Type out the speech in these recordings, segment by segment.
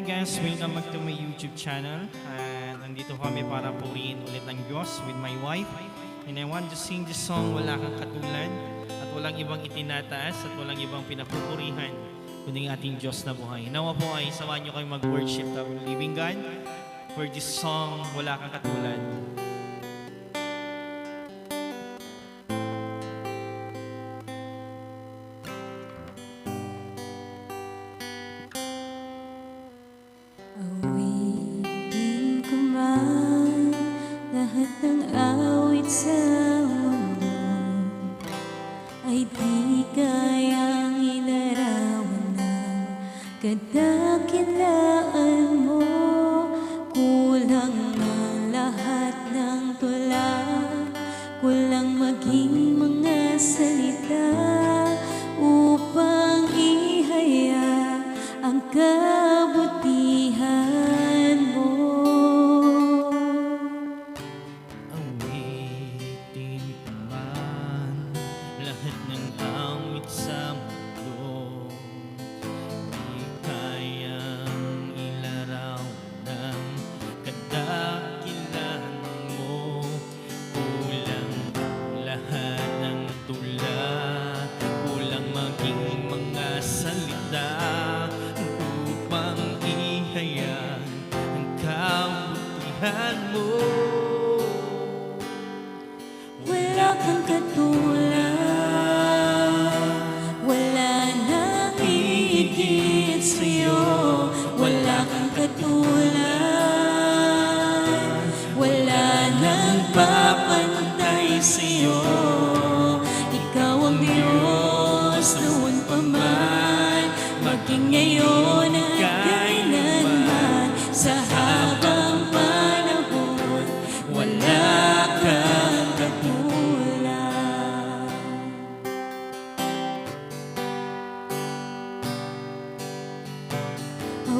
Hi guys, welcome back to my YouTube channel. And nandito kami para purihin ulit ang Diyos with my wife. And I want to sing this song, Wala Kang Katulad. At walang ibang itinataas at walang ibang pinapupurihan kundi ating Diyos na buhay. Nawa po ay samahan niyo kayo mag-worship the living God for this song, Wala Kang Katulad. Kadakilaan salita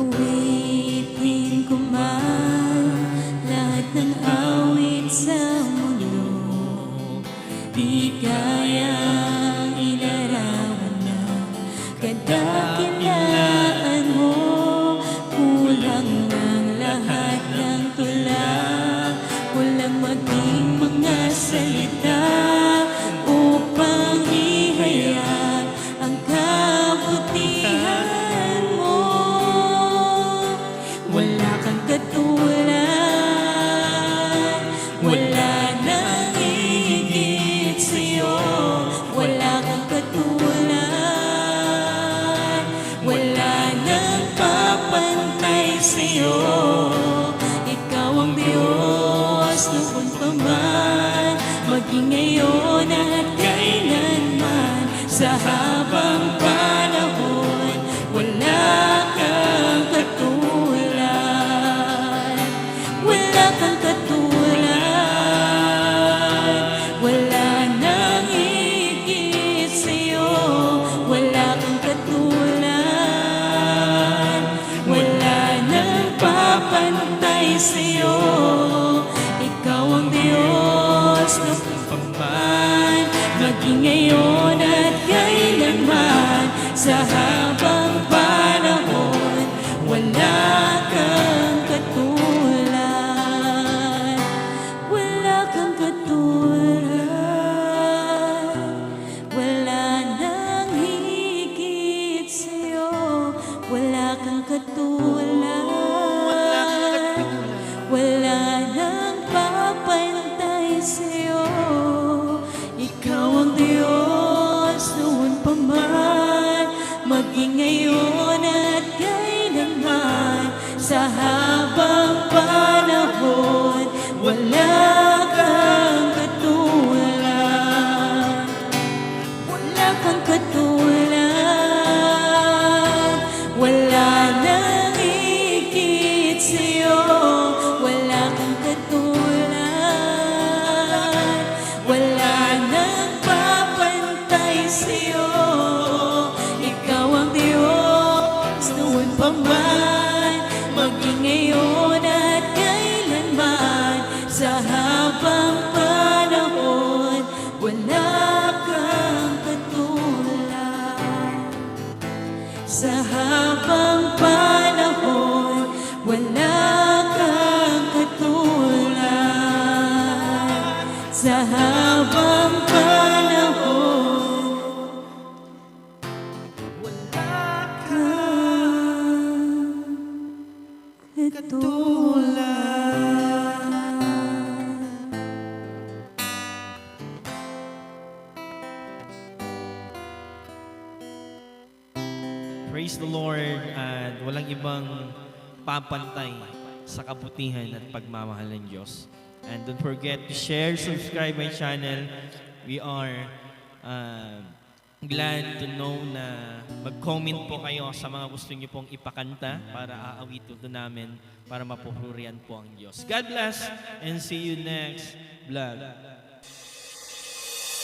Awitin ko man lahat ng awit sa mundo. Di kayang ilarawan ng kadakilaan mo. Kulang ng lahat ng Kulang maging mga salita ngayon at kailanman Sa habang panahon Wala kang katulad Wala kang katulad Wala nang higit sa'yo. Wala kang katulad Wala nang papantay sa'yo ngayon at kailanman Sa habang Sa habang panahon Wala kang katulad Wala kang katulad habang panahon Praise the Lord at walang ibang papantay sa kabutihan at pagmamahal ng Diyos. And don't forget to share, subscribe my channel. We are uh, glad to know na mag-comment po kayo sa mga gusto niyo pong ipakanta para aawito to namin para mapupurian po ang Diyos. God bless and see you next vlog.